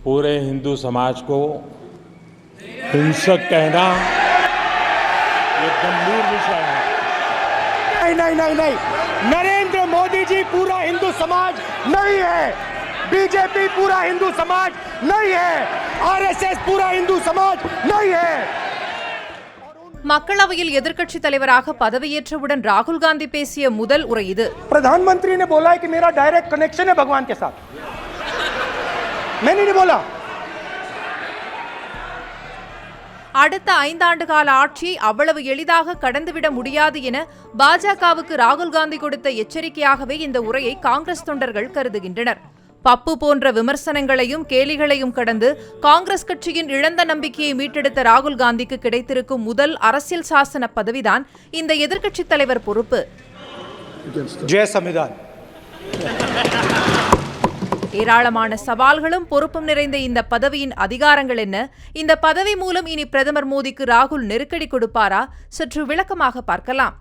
पूरे हिंदू समाज को हिंसक कहना ये गंभीर विषय है नहीं नहीं नहीं नहीं नरेंद्र मोदी जी पूरा हिंदू समाज नहीं है बीजेपी पूरा हिंदू समाज नहीं है आरएसएस पूरा हिंदू समाज नहीं है மக்களவையில் எதிர்க்கட்சித் தலைவராக பதவியேற்றவுடன் ராகுல் காந்தி பேசிய முதல் உரை இது प्रधानमंत्री ने बोला है कि मेरा डायरेक्ट कनेक्शन है भगवान के साथ मैंने नहीं बोला அடுத்த ஐந்தாண்டு கால ஆட்சியை அவ்வளவு எளிதாக கடந்துவிட முடியாது என பாஜகவுக்கு ராகுல் காந்தி கொடுத்த எச்சரிக்கையாகவே இந்த உரையை காங்கிரஸ் தொண்டர்கள் கருதுகின்றனர் பப்பு போன்ற விமர்சனங்களையும் கேலிகளையும் கடந்து காங்கிரஸ் கட்சியின் இழந்த நம்பிக்கையை மீட்டெடுத்த ராகுல் காந்திக்கு கிடைத்திருக்கும் முதல் அரசியல் சாசன பதவிதான் இந்த எதிர்க்கட்சித் தலைவர் பொறுப்பு जय संविधान ஏராளமான சவால்களும் பொறுப்பும் நிறைந்த இந்த பதவியின் அதிகாரங்கள் என்ன இந்த பதவி மூலம் இனி பிரதமர் மோடிக்கு ராகுல் நெருக்கடி கொடுப்பாரா சற்று விளக்கமாக பார்க்கலாம்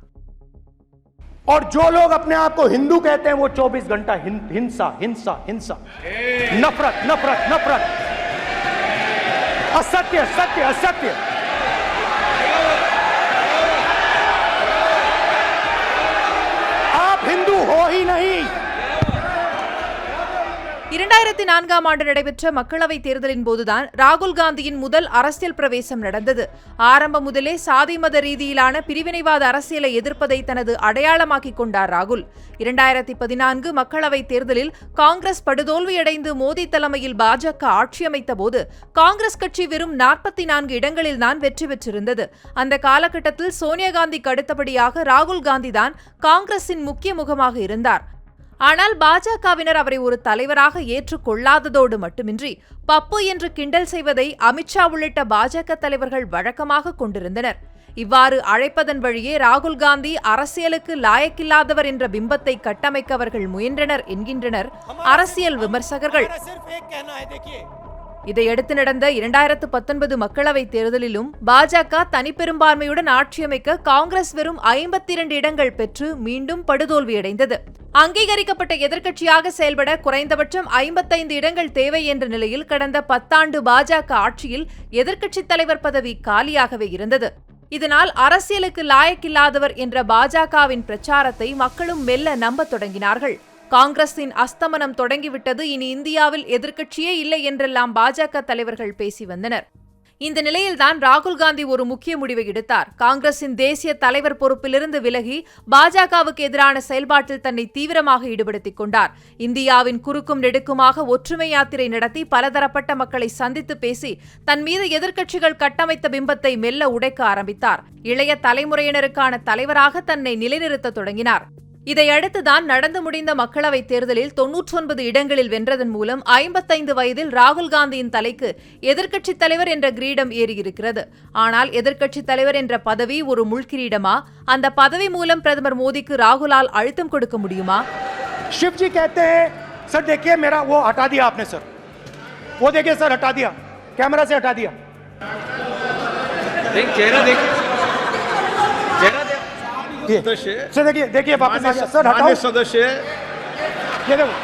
और जो लोग अपने आप को हिंदू कहते हैं वो 24 घंटा हिं- हिंसा हिंसा हिंसा नफरत नफरत नफरत असत्य सत्य असत्य இரண்டாயிரத்தி நான்காம் ஆண்டு நடைபெற்ற மக்களவைத் தேர்தலின் போதுதான் ராகுல் காந்தியின் முதல் அரசியல் பிரவேசம் நடந்தது. ஆரம்பம் முதலே சாதி மத ரீதியிலான பிரிவினைவாத அரசியலை எதிர்ப்பதை தனது அடையாளமாக்கிக் கொண்டார் ராகுல். இரண்டாயிரத்தி பதினான்கு மக்களவைத் தேர்தலில் காங்கிரஸ் படுதோல்வியடைந்து மோடி தலைமையில் பாஜக ஆட்சியமைத்த போது காங்கிரஸ் கட்சி வெறும் நாற்பத்தி நான்கு இடங்களில் தான் வெற்றி பெற்றிருந்தது. அந்த காலகட்டத்தில் சோனியா காந்திக்கு அடுத்தபடியாக ராகுல் காந்தி தான் காங்கிரசின் முக்கிய முகமாக இருந்தார். ஆனால் பாஜகவினர் அவரை ஒரு தலைவராக ஏற்றுக்கொள்ளாததோடு மட்டுமின்றி பப்பு என்று கிண்டல் செய்வதை அமித்ஷா உள்ளிட்ட பாஜக தலைவர்கள் வழக்கமாக கொண்டிருந்தனர் இவ்வாறு அழைப்பதன் வழியே ராகுல் காந்தி அரசியலுக்கு லாயக்கில்லாதவர் என்ற பிம்பத்தை கட்டமைக்க அவர்கள் முயன்றனர் என்கின்றனர் அரசியல் விமர்சகர்கள் இதையடுத்து நடந்த இரண்டாயிரத்து பத்தொன்பது மக்களவைத் தேர்தலிலும் பாஜக தனிப்பெரும்பான்மையுடன் ஆட்சியமைக்க காங்கிரஸ் வெறும் ஐம்பத்தி இரண்டு இடங்கள் பெற்று மீண்டும் படுதோல்வியடைந்தது. அங்கீகரிக்கப்பட்ட எதிர்க்கட்சியாக செயல்பட குறைந்தபட்சம் ஐம்பத்தைந்து இடங்கள் தேவை என்ற நிலையில் கடந்த பத்தாண்டு பாஜக ஆட்சியில் எதிர்க்கட்சித் தலைவர் பதவி காலியாகவே இருந்தது. இதனால் அரசியலுக்கு லாயக்கில்லாதவர் என்ற பாஜகவின் பிரச்சாரத்தை மக்களும் மெல்ல நம்பத் தொடங்கினார்கள். காங்கிரசின் அஸ்தமனம் தொடங்கிவிட்டது. இனி இந்தியாவில் எதிர்க்கட்சியே இல்லை என்றெல்லாம் பாஜக தலைவர்கள் பேசி வந்தனர். இந்த நிலையில்தான் ராகுல் காந்தி ஒரு முக்கிய முடிவை எடுத்தார். காங்கிரசின் தேசிய தலைவர் பொறுப்பிலிருந்து விலகி பாஜகவுக்கு எதிரான செயல்பாட்டில் தன்னை தீவிரமாக ஈடுபடுத்திக் கொண்டார். இந்தியாவின் குறுக்கும் நெடுக்குமாக ஒற்றுமை யாத்திரை நடத்தி பலதரப்பட்ட மக்களை சந்தித்து பேசி தன் மீது எதிர்க்கட்சிகள் கட்டமைத்த பிம்பத்தை மெல்ல உடைக்க ஆரம்பித்தார். இளைய தலைமுறையினருக்கான தலைவராக தன்னை நிலைநிறுத்த தொடங்கினார். இதையடுத்துதான் நடந்து முடிந்த மக்களவைத் தேர்தலில் தொன்னூற்றொன்பது இடங்களில் வென்றதன் மூலம் ஐம்பத்தைந்து வயதில் ராகுல் காந்தியின் தலைக்கு எதிர்க்கட்சித் தலைவர் என்ற கிரீடம் ஏறியிருக்கிறது ஆனால் எதிர்க்கட்சித் தலைவர் என்ற பதவி ஒரு முள்கிரீடமா அந்த பதவி மூலம் பிரதமர் மோடிக்கு ராகுலால் அழுத்தம் கொடுக்க முடியுமா शिव जी कहते हैं सर देखिए मेरा वो हटा दिया आपने सर वो देखिए सर हटा दिया कैमरा से हटा दिया देख चेहरा देख चेहरा देख ये सदस्य सर देखिए देखिए वापस आ गया सर मान्य हटाओ सदस्य ये देखो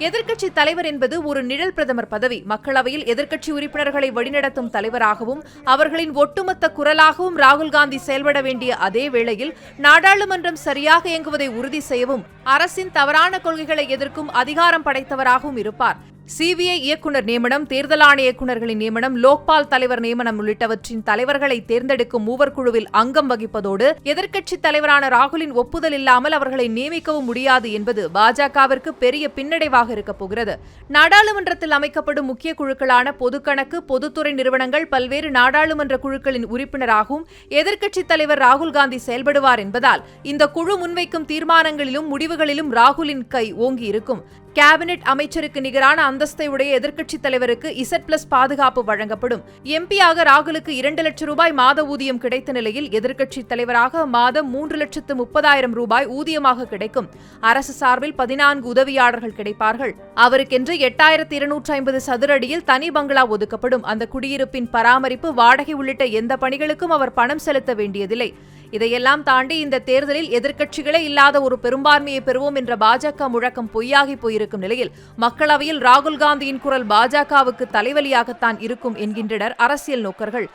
எதிர்க்கட்சி தலைவர் என்பது ஒரு நிழல் பிரதமர் பதவி மக்களவையில் எதிர்க்கட்சி உறுப்பினர்களை வழிநடத்தும் தலைவராகவும் அவர்களின் ஒட்டுமொத்த குரலாகவும் ராகுல் காந்தி செயல்பட வேண்டிய அதே வேளையில் நாடாளுமன்றம் சரியாக இயங்குவதை உறுதி செய்யவும் அரசின் தவறான கொள்கைகளை எதிர்க்கும் அதிகாரம் படைத்தவராகவும் இருப்பார் சிபிஐ இயக்குநர் நியமனம் தேர்தல் ஆணைய இயக்குநர்களின் நியமனம் லோக்பால் தலைவர் நியமனம் உள்ளிட்டவற்றின் தலைவர்களை தேர்ந்தெடுக்கும் மூவர் குழுவில் அங்கம் வகிப்பதோடு எதிர்க்கட்சித் தலைவரான ராகுலின் ஒப்புதல் இல்லாமல் அவர்களை நியமிக்கவும் முடியாது என்பது பாஜகவிற்கு பெரிய பின்னடைவாக இருக்கப் போகிறது. நாடாளுமன்றத்தில் அமைக்கப்படும் முக்கிய குழுக்களான பொதுக்கணக்கு பொதுத்துறை நிறுவனங்கள் பல்வேறு நாடாளுமன்ற குழுக்களின் உறுப்பினராகவும் எதிர்க்கட்சித் தலைவர் ராகுல் காந்தி செயல்படுவார் என்பதால் இந்த குழு முன்வைக்கும் தீர்மானங்களிலும் முடிவுகளிலும் ராகுலின் கை ஓங்கி இருக்கும் கேபினெட் அமைச்சருக்கு நிகரான அந்தஸ்தை உடைய எதிர்க்கட்சித் தலைவருக்கு இசட் பிளஸ் பாதுகாப்பு வழங்கப்படும். எம்பியாக ராகுலுக்கு இரண்டு லட்சம் ரூபாய் மாத ஊதியம் கிடைத்த நிலையில் எதிர்க்கட்சித் தலைவராக மாதம் மூன்று லட்சத்து முப்பதாயிரம் ரூபாய் ஊதியமாக கிடைக்கும். அரசு சார்பில் பதினான்கு உதவியாளர்கள் கிடைப்பார்கள். அவருக்கென்று எட்டாயிரத்து இருநூற்றி ஐம்பது சதுர அடியில் தனி பங்களா ஒதுக்கப்படும். அந்த குடியிருப்பின் பராமரிப்பு வாடகை உள்ளிட்ட எந்த பணிகளுக்கும் அவர் பணம் செலுத்த வேண்டியதில்லை. இதையெல்லாம் தாண்டி இந்த தேர்தலில் எதிர்க்கட்சிகளே இல்லாத ஒரு பெரும்பான்மையை பெறுவோம் என்ற பாஜக முழக்கம் பொய்யாகி போயிருக்கும் நிலையில் மக்களவையில் ராகுல் காந்தியின் குரல் பாஜகவுக்கு தலைவலியாகத்தான் இருக்கும் என்கின்றனர் அரசியல் நோக்கர்கள்.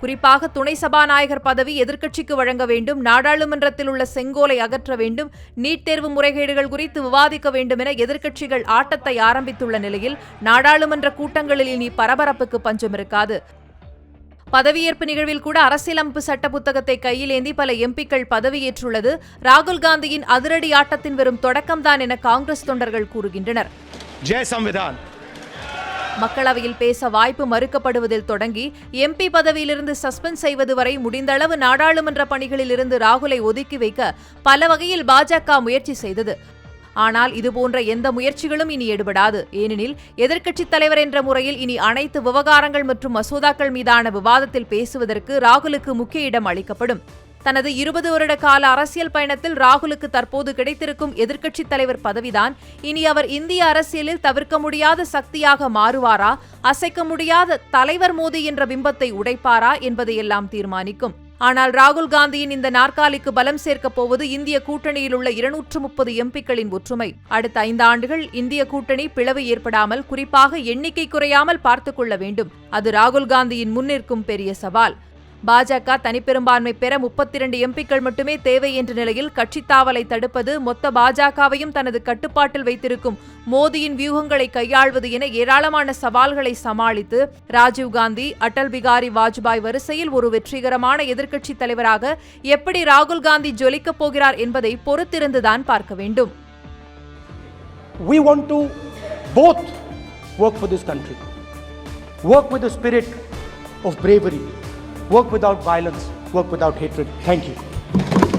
குறிப்பாக துணை சபாநாயகர் பதவி எதிர்க்கட்சிக்கு வழங்க வேண்டும் நாடாளுமன்றத்தில் உள்ள செங்கோலை அகற்ற வேண்டும் நீட் தேர்வு முறைகேடுகள் குறித்து விவாதிக்க வேண்டும் என எதிர்க்கட்சிகள் ஆட்டத்தை ஆரம்பித்துள்ள நிலையில் நாடாளுமன்ற கூட்டங்களில் இனி பரபரப்புக்கு பஞ்சம் இருக்காது. பதவியேற்பு நிகழ்வில் கூட அரசியலமைப்பு சட்ட புத்தகத்தை கையிலேந்தி பல எம்பிக்கள் பதவியேற்றுள்ளது. ராகுல் காந்தியின் அதிரடி ஆட்டத்தின் வெறும் தொடக்கம்தான் என காங்கிரஸ் தொண்டர்கள் கூறுகின்றனர். மக்களவையில் பேச வாய்ப்பு மறுக்கப்படுவதில் தொடங்கி எம்பி பதவியிலிருந்து சஸ்பெண்ட் செய்வது வரை முடிந்தளவு நாடாளுமன்ற பணிகளில் இருந்து ராகுலை ஒதுக்கி வைக்க பல வகையில் பாஜக முயற்சி செய்தது. ஆனால் இதுபோன்ற எந்த முயற்சிகளும் இனி எடுபடாது. ஏனெனில் எதிர்க்கட்சித் தலைவர் என்ற முறையில் இனி அனைத்து விவகாரங்கள் மற்றும் மசோதாக்கள் மீதான விவாதத்தில் பேசுவதற்கு ராகுலுக்கு முக்கிய இடம் அளிக்கப்படும். தனது இருபது வருட கால அரசியல் பயணத்தில் ராகுலுக்கு தற்போது கிடைத்திருக்கும் எதிர்க்கட்சித் தலைவர் பதவிதான் இனி அவர் இந்திய அரசியலில் தவிர்க்க முடியாத சக்தியாக மாறுவாரா அசைக்க முடியாத தலைவர் மோடி என்ற பிம்பத்தை உடைப்பாரா என்பதையெல்லாம் தீர்மானிக்கும். ஆனால் ராகுல் காந்தியின் இந்த நாற்காலிக்கு பலம் சேர்க்கப் போவது இந்திய கூட்டணியில் உள்ள இருநூற்று முப்பது எம்பிக்களின் ஒற்றுமை. அடுத்த ஐந்து ஆண்டுகள் இந்திய கூட்டணி பிளவு ஏற்படாமல் குறிப்பாக எண்ணிக்கை குறையாமல் பார்த்துக் கொள்ள வேண்டும். அது ராகுல் காந்தியின் முன்னிற்கும் பெரிய சவால். பாஜக தனிப்பெரும்பான்மை பெற முப்பத்தி இரண்டு எம்பிக்கள் மட்டுமே தேவை என்ற நிலையில் கட்சித் தாவலை தடுப்பது மொத்த பாஜகவையும் தனது கட்டுப்பாட்டில் வைத்திருக்கும் மோடியின் வியூகங்களை கையாள்வது என ஏராளமான சவால்களை சமாளித்து ராஜீவ்காந்தி அடல் பிகாரி வாஜ்பாய் வரிசையில் ஒரு வெற்றிகரமான எதிர்க்கட்சித் தலைவராக எப்படி ராகுல் காந்தி ஜொலிக்கப் போகிறார் என்பதை பொறுத்திருந்துதான் பார்க்க வேண்டும். We want to both work for this country, work with the spirit of bravery, work without violence, work without hatred. Thank you.